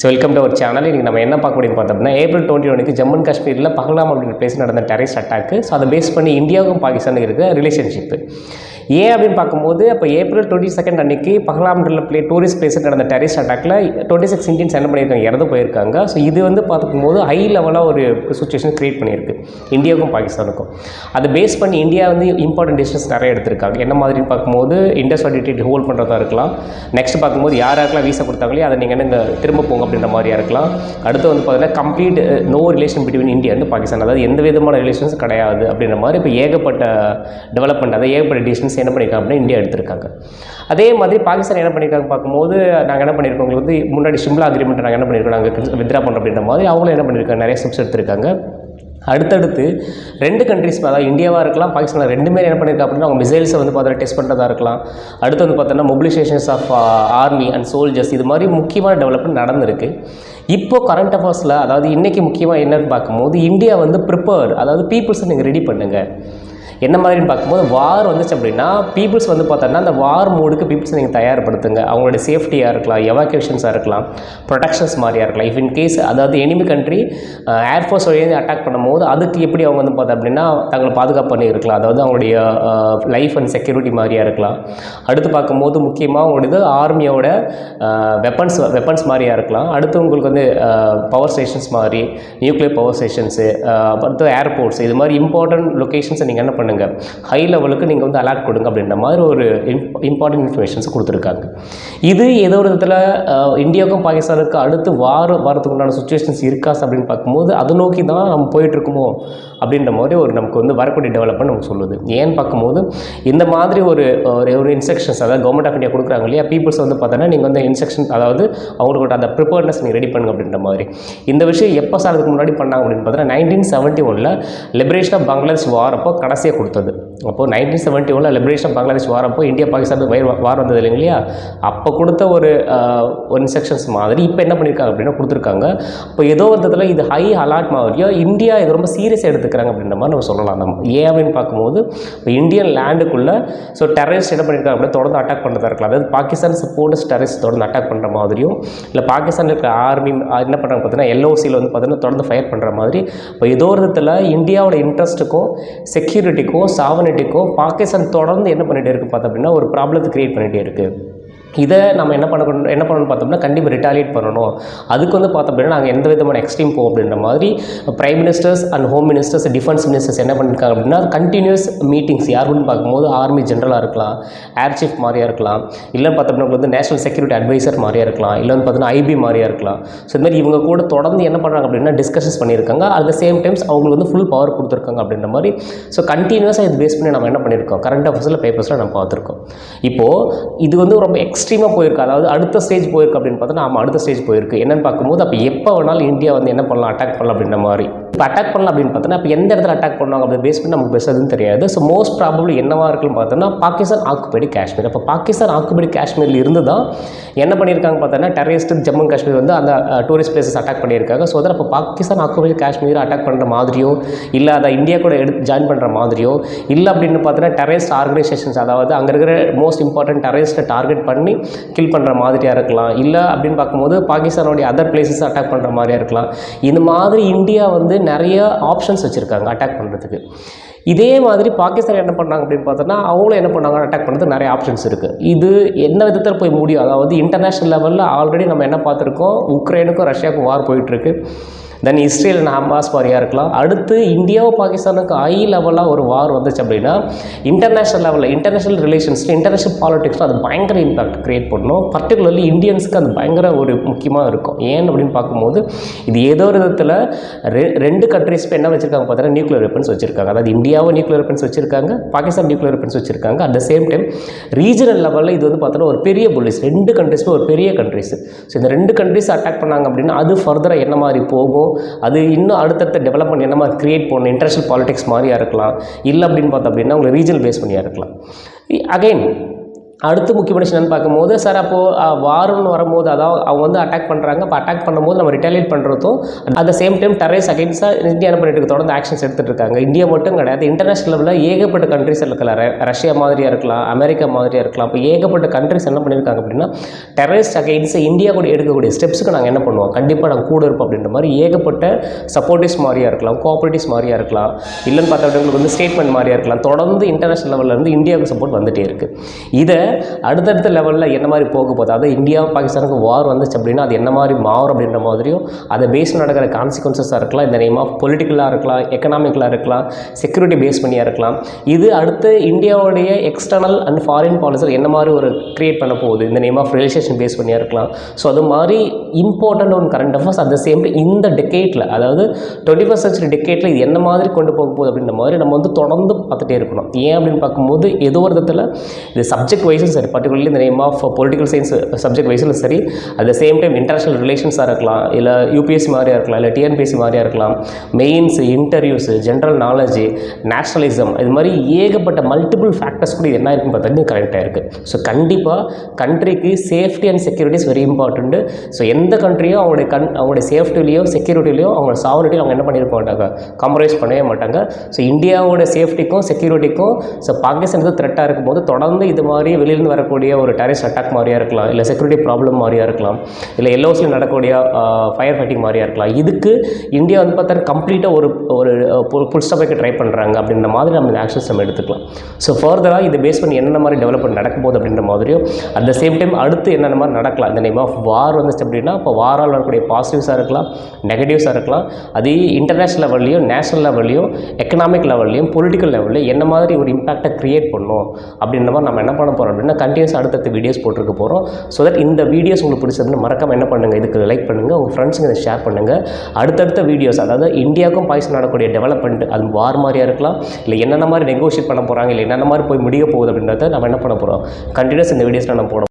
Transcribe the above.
So welcome to our channel இன்றைக்கி நம்ம என்ன பார்க்க முடியும் பார்த்தோம்னா ஏப்ரல் டுவெண்ட்டி ஒனுக்கு ஜம்மு அண்ட் காஷ்மீரில் பஹலாம் அப்படின்ற பிளேஸ் நடந்த டெரரிஸ்ட் அட்டாக்கு ஸோ அதை பேஸ் பண்ணி இந்தியாவுக்கும் பாகிஸ்தானுக்கு இருக்கிற ரிலேஷன்ஷிப்பு ஏன் அப்படின்னு பார்க்கும்போது அப்போ ஏப்ரல் டுவெண்ட்டி செகண்ட் அன்னைக்கு பஹலாம்ன்ற பிளே டூரிஸ்ட் பிளேஸில் நடந்த டெரரிஸ்ட் அட்டாக்ல டுவெண்ட்டி சிக்ஸ் இந்தியன்ஸ் என்ன பண்ணியிருக்காங்க? இறந்து போயிருக்காங்க. ஸோ இது வந்து பார்க்கும்போது ஹை லெவலாக ஒரு சுச்சுவேஷன் க்ரியேட் பண்ணியிருக்கு. இந்தியாவுக்கும் பாகிஸ்தானுக்கும். அதை பேஸ் பண்ணி இந்தியா வந்து இம்பார்ட்டன்ட் டிசிஷன்ஸ் நிறைய எடுத்திருக்காங்க. என்ன மாதிரின்னு பார்க்கும்போது இண்டஸ் டீட்டெயில் ஹோல்ட் பண்ணுறதா இருக்கலாம். நெக்ஸ்ட் பார்க்கும்போது யார் யாருக்கெல்லாம் வீசா கொடுத்தாங்களே அதை நீங்கள் என்ன இந்த திரும்ப போங்க அப்படின்ற மாதிரியா இருக்கலாம். அடுத்து வந்து பார்த்தீங்கன்னா complete no relation between India and Pakistan. அதாவது எந்த விதமான ரிலேஷன்ஸ் கிடையாது அப்படின்ற மாதிரி இப்போ ஏகப்பட்ட டெவலப்மெண்ட் அதாவது ஏகப்பட்ட டிசிஷன்ஸ் என்ன பண்ணியிருக்காங்க அப்படின்னா இந்தியா எடுத்திருக்காங்க. அதே மாதிரி பாகிஸ்தான் என்ன பண்ணியிருக்காங்க பார்க்கும்போது நாங்கள் என்ன பண்ணியிருக்கோம் உங்களுக்கு வந்து முன்னாடி சிம்லா அக்ரிமெண்ட் நாங்கள் என்ன பண்ணியிருக்கோம் நாங்கள் வித்ரா பண்ணுறோம் அப்படின்ற மாதிரி அவங்களும் என்ன பண்ணியிருக்காங்க நிறைய ஸ்டெப்ஸ் எடுத்திருக்காங்க. அடுத்தடுத்து ரெண்டு கண்ட்ரிஸ் அதாவது இந்தியாவாக இருக்கலாம் பாகிஸ்தான் ரெண்டுமே என்ன பண்ணியிருக்கா அப்படின்னா அவங்க மிசைல்ஸை வந்து பார்த்தா டெஸ்ட் பண்ணுறதா இருக்கலாம். அடுத்து வந்து பார்த்தோன்னா mobilisations of army and soldiers இது மாதிரி முக்கியமான டெவலப்மெண்ட் நடந்திருக்கு. இப்போ கரண்ட் அஃபேர்ஸில் அதாவது இன்றைக்கி முக்கியமாக என்னன்னு பார்க்கும்போது இந்தியா வந்து ப்ரிப்பேர்ட் அதாவது பீப்புள்ஸை நீங்கள் ரெடி பண்ணுங்கள் என்ன மாதிரின்னு பார்க்கும்போது வார் வந்துச்சு அப்படின்னா பீப்புள்ஸ் வந்து பார்த்தோன்னா அந்த வார் மூடுக்கு பீப்புள்ஸ் நீங்கள் தயார்படுத்துங்க. அவங்களுடைய சேஃப்டியாக இருக்கலாம் எவாக்குவேஷன்ஸாக இருக்கலாம் ப்ரொடக்ஷன்ஸ் மாதிரியாக இருக்கலாம். இஃப் இன் கேஸ் அதாவது எனிமி கண்ட்ரி ஏர்ஃபோர்ஸ் வழியாக அட்டாக் பண்ணும்போது அதுக்கு எப்படி அவங்க வந்து பார்த்தா அப்படின்னா தங்களை பாதுகாப்பு பண்ணி இருக்கலாம் அதாவது அவங்களுடைய லைஃப் அண்ட் செக்யூரிட்டி மாதிரியாக இருக்கலாம். அடுத்து பார்க்கும்போது முக்கியமாக அவங்களுடைய ஆர்மியோட வெப்பன்ஸ் வெப்பன்ஸ் மாதிரியாக இருக்கலாம். அடுத்து உங்களுக்கு வந்து பவர் ஸ்டேஷன்ஸ் மாதிரி நியூக்ளியர் பவர் ஸ்டேஷன்ஸு அடுத்து ஏர்போர்ட்ஸ் இது மாதிரி இம்பார்ட்டன்ட் லொக்கேஷன்ஸை நீங்கள் என்ன பண்ணுங்கள் ஹை லெவலுக்கு நீங்கள் வந்து அலர்ட் கொடுங்க அப்படின்ற மாதிரி ஒரு இம்பார்ட்டன்ட் இன்ஃபர்மேஷன்ஸ் கொடுத்துருக்காங்க. இது ஏதோ ஒரு விதத்தில் இந்தியாவுக்கும் பாகிஸ்தானுக்கு அடுத்து வார வாரத்துக்குண்டான சுச்சுவேஷன்ஸ் இருக்காஸ் அப்படின்னு பார்க்கும்போது அதை நோக்கி தான் நம்ம போயிட்டுருக்குமோ அப்படின்ற மாதிரி ஒரு நமக்கு வந்து வரக்கூடிய டெவலப்மெண்ட் நமக்கு சொல்லுது. ஏன்னு பார்க்கும்போது இந்த மாதிரி ஒரு ஒரு ஒரு இன்ஸ்ட்ரக்ஷன்ஸ் அதாவது கவர்மெண்ட் ஆஃப் இந்தியா கொடுக்குறாங்க இல்லையா பீப்புள்ஸ் வந்து பார்த்தோன்னா நீங்கள் வந்து இன்ஸ்ட்ரக்ஷன் அதாவது அவங்களுக்கு அந்த ப்ரிப்பேர்னஸ் நீங்கள் ரெடி பண்ணுங்க அப்படின்ற மாதிரி. இந்த விஷயம் எப்போ சார் அதுக்கு முன்னாடி பண்ணாங்க அப்படின்னு பார்த்தீங்கன்னா நைன்டீன் செவன்ட்டி ஒனில் லிபரேஷன் ஆஃப் பங்களாதேஷ் வார் அப்போ கடைசியாக கொடுத்தது. அப்போது நைன்டீன் செவன்ட்டி ஒனில் லிபரேஷன் ஆஃப் பங்களாதேஷ் வார் அப்போ இந்தியா பாகிஸ்தான் வயர் வார் வந்தது இல்லைங்களா இல்லையா? அப்போ கொடுத்த ஒரு ஒரு இன்ஸ்ட்ரக்ஷன்ஸ் மாதிரி இப்போ என்ன பண்ணியிருக்காங்க அப்படின்னா கொடுத்துருக்காங்க. இப்போ ஏதோ விதத்தில் இது ஹை அலாட் மாதிரியோ இந்தியா இது ரொம்ப சீரியஸாக எடுக்கிறாங்க அப்படின்ற மாதிரி நம்ம சொல்லலாம். நம்ம ஏன் அப்படின்னு பார்க்கும்போது இப்போ இந்தியன் லேண்டுக்குள்ளே ஸோ டெரரிஸ்ட் என்ன பண்ணியிருக்காங்க அப்படின்னா தொடர்ந்து அட்டாக் பண்ணுறதா இருக்கலாம். அதாவது பாகிஸ்தான் சப்போர்ட்ஸ் டெரரிஸ்ட் தொடர்ந்து அட்டாக் பண்ணுற மாதிரியும் இல்லை பாகிஸ்தானில் இருக்கிற ஆர்மி என்ன பண்ணுறாங்க பார்த்தீங்கன்னா எல்ஓசியில் வந்து பார்த்தீங்கன்னா தொடர்ந்து ஃபயர் பண்ணுற மாதிரி இப்போ ஏதோ ஒரு விதத்தில் இந்தியாவோட இன்ட்ரெஸ்ட்டுக்கும் செக்யூரிட்டிக்கும் சாவனிட்டிக்கும் பாகிஸ்தான் தொடர்ந்து என்ன பண்ணிகிட்டே இருக்குது பார்த்தோம் அப்படின்னா ஒரு ப்ராப்ளத்தை க்ரியேட் பண்ணிகிட்டே இருக்குது இதை நம்ம என்ன பண்ணணும் என்ன பண்ணணும்னு பார்த்தோம்னா கண்டிப்பாக ரிட்டாலியேட் பண்ணணும். அதுக்கு வந்து பார்த்தோம் அப்படின்னா நாங்கள் எந்த விதமான எக்ஸ்ட்ரீம் போவோம் அப்படின்ற மாதிரி prime ministers and home ministers defence ministers என்ன பண்ணியிருக்காங்க அப்படின்னா கண்டினியூஸ் மீட்டிங்ஸ் யாருன்னு பார்க்கும்போது ஆர்மி ஜென்ரலாக இருக்கலாம் ஏர் சீஃப் மாதிரியாக இருக்கலாம் இல்லைன்னு பார்த்தோம்னா உங்களுக்கு வந்து நேஷனல் செக்யூரிட்டி அட்வைசர் மாதிரியாக இருக்கலாம் இல்லை வந்து ஐபி மாதிரியாக இருக்கலாம். ஸோ இந்த மாதிரி இவங்க கூட தொடர்ந்து என்ன பண்ணுறாங்க அப்படின்னா டிஸ்கஷன்ஸ் பண்ணியிருக்காங்க. அட் த சேம் டைம்ஸ் அவங்களுக்கு வந்து ஃபுல் பவர் கொடுத்துருக்காங்க அப்படின்ற மாதிரி ஸோ கண்டினியூஸாக இது பேஸ் பண்ணி நம்ம என்ன பண்ணியிருக்கோம்? கரண்ட் அஃபேர்ஸில் பேப்பர்ஸில் நம்ம பார்த்துருக்கோம். இப்போது இது வந்து ரொம்ப எக்ஸ் எக்ஸ்ட்ரீமாக போயிருக்கு. அதாவது அடுத்த ஸ்டேஜ் போயிருக்கு அப்படின்னு பார்த்தா நம்ம அடுத்த ஸ்டேஜ் போயிருக்கு. என்னன்னு பார்க்கும்போது அப்போ எப்போ வேணாலும் இந்தியா வந்து என்ன பண்ணலாம் அட்டாக் பண்ணலாம் அப்படின்ற மாதிரி. இப்போ அட்டாக் பண்ணலாம் அப்படின்னு பார்த்தோன்னா இப்போ எந்த இடத்துல அட்டாக் பண்ணுவாங்க அப்படி பேஸ் பண்ணி நமக்கு பெஸ்ட்டுன்னு தெரியாது. ஸோ மோஸ்ட் ப்ராப்ளம் என்னவா இருக்குன்னு பார்த்தோன்னா பாகிஸ்தான் ஆக்குபைடு காஷ்மீர் அப்போ பாகிஸ்தான் ஆக்குபைடு காஷ்மீரில் இருந்து தான் என்ன பண்ணியிருக்காங்க பார்த்தோன்னா டெரரிஸ்ட் ஜம்மு காஷ்மீர் வந்து அந்த டூரிஸ்ட் பிளேசஸ் அட்டாக் பண்ணியிருக்காங்க. ஸோ அதில் அப்போ பாகிஸ்தான் ஆக்குபைடு காஷ்மீர் அட்டாக் பண்ணுற மாதிரியோ இல்லை அதை இந்தியா கூட எடுத்து ஜாயின் பண்ணுற மாதிரியோ இல்லை அப்படின்னு பார்த்தோன்னா டெரரிஸ்ட் ஆர்கனைசேஷன்ஸ் அதாவது அங்கே இருக்கிற மோஸ்ட் இம்பார்ட்டன்ட் டெரரிஸ்ட்டை டார்கெட் பண்ணி கில் பண்ணுற மாதிரியாக இருக்கலாம். இல்லை அப்படின்னு பார்க்கும்போது பாகிஸ்தானுடைய அதர் பிளேசஸ் அட்டாக் பண்ணுற மாதிரியாக இருக்கலாம். இந்த மாதிரி இந்தியா வந்து நிறைய ஆப்ஷன்ஸ் வச்சுருக்காங்க அட்டாக் பண்ணுறதுக்கு இதே மாதிரி பாகிஸ்தான் என்ன பண்ணாங்க அப்படின்னு பார்த்தோன்னா அவங்களும் என்ன பண்ணாங்க அட்டாக் பண்ணுறதுக்கு நிறைய ஆப்ஷன்ஸ் இருக்குது இது என்ன விதத்தில் போய் முடியும்? அதாவது இன்டர்நேஷ்னல் லெவலில் ஆல்ரெடி நம்ம என்ன பார்த்துருக்கோம்? உக்ரைனுக்கும் ரஷ்யாவுக்கும் வார் போயிட்டுருக்கு தென் இஸ்ரேல் அண்ட் ஹமாஸ் மாதிரியாக இருக்கலாம். அடுத்து இந்தியாவும் பாகிஸ்தானுக்கு ஹை லெவலாக ஒரு வார் வந்துச்சு அப்படின்னா இன்டர்நேஷ்னல் லெவலில் இன்டர்நேஷ்னல் ரிலேஷன்ஸில் இன்டர்நேஷ்னல் பாலிடிக்ஸில் அது பயங்கர இம்பாக்ட் க்ரியேட் பண்ணணும் பர்டிகுலர்லி இந்தியன்ஸுக்கு அது பயங்கர ஒரு முக்கியமாக இருக்கும். ஏன் அப்படின்னு பார்க்கும்போது இது ஏதோ ஒரு விதத்தில் ரெ ரெண்டு கண்ட்ரிஸ் என்ன வச்சுருக்காங்க பார்த்தீங்கன்னா நியூக்ளியர் வெப்பன்ஸ் வச்சுருக்காங்க. அதாவது இந்தியாவும் நியூக்ளியர் வெப்பன்ஸ் வச்சுருக்காங்க பாகிஸ்தான் நியூக்ளியர் வெப்பன்ஸ் வச்சுருக்காங்க. At the same time regional லெவலில் இது வந்து பார்த்தோன்னா ஒரு பெரிய புலிஸ் ரெண்டு கண்ட்ரிஸுமே ஒரு பெரிய கண்ட்ரிஸ் ஸோ இந்த ரெண்டு கண்ட்ரிஸ் அட்டாக் பண்ணாங்க அப்படின்னா அது ஃபர்தராக என்ன மாதிரி போகும்? அது இன்னும் அடுத்தடுத்த டெவலப்மெண்ட் என்ன மாதிரி க்ரியேட் பண்ணணும் இன்டர்நேஷனல் பாலிடிக்ஸ் மாதிரியாக இருக்கலாம். இல்லை அப்படின்னு பார்த்தோம் அப்படின்னா உங்களை ரீஜனல் பேஸ் பண்ணியாக இருக்கலாம். அகைன் அடுத்து முக்கியமான விஷயம் என்னன்னு பார்க்கும்போது சார் அப்போது வாரம்னு வரும்போது அதாவது அவங்க வந்து அட்டாக் பண்ணுறாங்க அப்போ அட்டாக் பண்ணும்போது நம்ம ரிட்டாலியேட் பண்ணுறதும் at the same time terrorists அகேன்ஸ்டாக இந்தியா என்ன பண்ணிட்டு தொடர்ந்து ஆக்ஷன்ஸ் எடுத்துகிட்டு இருக்காங்க. இந்தியா மட்டும் கிடையாது இன்டர்நேஷனல் லெவலில் ஏகப்பட்ட கண்ட்ரிஸ் இருக்கலாம் ர- ரஷ்யா மாதிரியாக இருக்கலாம் அமெரிக்கா மாதிரியாக இருக்கலாம். இப்போ ஏகப்பட்ட கண்ட்ரிஸ் என்ன பண்ணியிருக்காங்க அப்படின்னா டெரரிஸ்ட் அகேன்ஸ்ட் இந்தியா கூட எடுக்கக்கூடிய ஸ்டெப்ஸுக்கு நாங்கள் என்ன பண்ணுவோம்? கண்டிப்பாக நாங்கள் கூட இருப்போம் அப்படின்ற மாதிரி ஏகப்பட்ட சப்போர்ட்டிவ்ஸ் மாதிரியாக இருக்கலாம் கோஆப்ரேட்டிவ்ஸ் மாதிரியாக இருக்கலாம். இல்லைன்னு பார்த்தா வந்து ஸ்டேட்மெண்ட் மாதிரியாக இருக்கலாம். தொடர்ந்து இன்டர்நேஷனல் லெவலில் இருந்து இந்தியாவுக்கு சப்போர்ட் வந்துகிட்டே இருக்குது இதை அடுத்தடுத்த லெவலில் என்ன மாதிரி போக போகுது? அதாவது இந்தியா பாகிஸ்தானுக்கு வார் வந்துச்சு அப்படின்னா அது என்ன மாதிரி மாறும் அப்படின்ற மாதிரியும் அதை பேஸ் நடக்கிற கான்சிக்வன்சஸாக இருக்கலாம். இந்த நேம் ஆஃப் பொலிட்டிக்கலாக இருக்கலாம் எக்கனாமிக்கலாக இருக்கலாம் செக்யூரிட்டி பேஸ் பண்ணியாக இருக்கலாம். இது அடுத்து இந்தியாவுடைய எக்ஸ்டர்னல் அண்ட் ஃபாரின் பாலிசியில் என்ன மாதிரி ஒரு கிரியேட் பண்ண போகுது? இந்த நேம் ஆஃப் ரிலேஷன் பேஸ் பண்ணியாக இருக்கலாம். ஸோ அது மாதிரி important one current affairs at the same இந்த டெக்கேட்டில் அதாவது டுவெண்ட்டி ஃபஸ்ட் சென்ச்சுரி டெக்கேட்டில் இது என்ன மாதிரி கொண்டு போக போகுது அப்படின்ற மாதிரி நம்ம வந்து தொடர்ந்து பார்த்துட்டே இருக்கணும். ஏன் அப்படின்னு பார்க்கும்போது ஏதோ ஒரு விதத்தில் இது சப்ஜெக்ட் வைஸ் வைஸும் சரி பர்டிகுலர்லி இந்த name of political science subject வைஸில் சரி at the same time international ரிலேஷன்ஸாக இருக்கலாம் இல்லை யூபிஎஸ்சி மாதிரியாக இருக்கலாம் இல்லை டிஎன்பிஎஸ்சி மாதிரியாக இருக்கலாம் mains interviews general knowledge nationalism இது மாதிரி ஏகப்பட்ட மல்டிபிள் ஃபேக்டர்ஸ் கூட இது என்ன இருக்குன்னு பார்த்தீங்கன்னா கரெக்டாக இருக்குது ஸோ கண்டிப்பாக கண்ட்ரிக்கு safety and securities very important so எந்த கண்ட்ரியும் அவங்களுடைய கண் அவங்களுடைய சேஃப்டிலையோ செக்யூரிட்டிலையோ அவங்களோட சாவரிட்டியில் அவங்க என்ன பண்ணியிருக்க மாட்டாங்க? காம்ப்ரமைஸ் பண்ணவே மாட்டாங்க. ஸோ இந்தியாவோட சேஃப்டிக்கும் செக்யூரிட்டிக்கும் ஸோ பாகிஸ்தானுக்கு த்ரெட்டாக இருக்கும்போது தொடர்ந்து இது மாதிரி வெளியிலேருந்து வரக்கூடிய ஒரு டெரரிஸ்ட் அட்டாக் மாதிரியாக இருக்கலாம் இல்லை செக்யூரிட்டி ப்ராப்ளம் மாதிரியாக இருக்கலாம் இல்லை எல்ஓசியில் நடக்கக்கூடிய ஃபயர் ஃபைட்டிங் மாதிரியாக இருக்கலாம். இதுக்கு இந்தியா வந்து பார்த்தா கம்ப்ளீட்டாக ஒரு ஒரு புல் ஸ்டாப் ட்ரை பண்ணுறாங்க அப்படின்ற மாதிரி நம்ம இந்த ஆக்ஷன்ஸ் நம்ம எடுத்துக்கலாம். ஸோ ஃபர்தராக இது பேஸ் பண்ணி என்னென்ன மாதிரி டெவலப்மெண்ட் நடக்கும் போது அப்படின்ற மாதிரியும் அட் த சேம் டைம் அடுத்து என்னென்ன மாதிரி நடக்கலாம். இந்த நேம் ஆஃப் வார் வந்துச்சு அப்படின்னா இப்போ வாரால் வரக்கூடிய பாசிட்டிவ்ஸாக இருக்கலாம் நெகட்டிவ்ஸாக இருக்கலாம். அது இன்டர்நேஷனல் லெவல்லையும் நேஷனல் லெவல்லையும் எக்கனாமிக் லெவல்லையும் பொலிட்டிக்கல் லெவல்லையும் என்ன மாதிரி ஒரு இம்பாக்டை க்ரியேட் பண்ணும் அப்படின்ற மாதிரி நம்ம என்ன பண்ண போகிறோம் அப்படின்னா கண்டினியூஸ் அடுத்தடுத்த வீடியோஸ் போட்டிருக்க போகிறோம் ஸோ தட் இந்த வீடியோஸ் உங்களுக்கு பிடிச்சதுன்னு மறக்காமல் என்ன பண்ணுங்கள் இதுக்கு லைக் பண்ணுங்கள் உங்கள் ஃப்ரெண்ட்ஸுங்க இதை ஷேர் பண்ணுங்கள் அடுத்தடுத்த வீடியோஸ் அதாவது இந்தியாவுக்கும் பாகிஸ்தான் நடக்கக்கூடிய டெவலப்மெண்ட் அது வார் மாதிரியாக இருக்கலாம் இல்லை என்னென்ன மாதிரி நெகோஷியேட் பண்ண போகிறாங்க இல்லை என்னென்ன மாதிரி போய் முடிய போகுது அப்படின்றத நம்ம என்ன பண்ண போகிறோம் கண்டினியூஸ் இந்த வீடியோஸில் நம்ம போட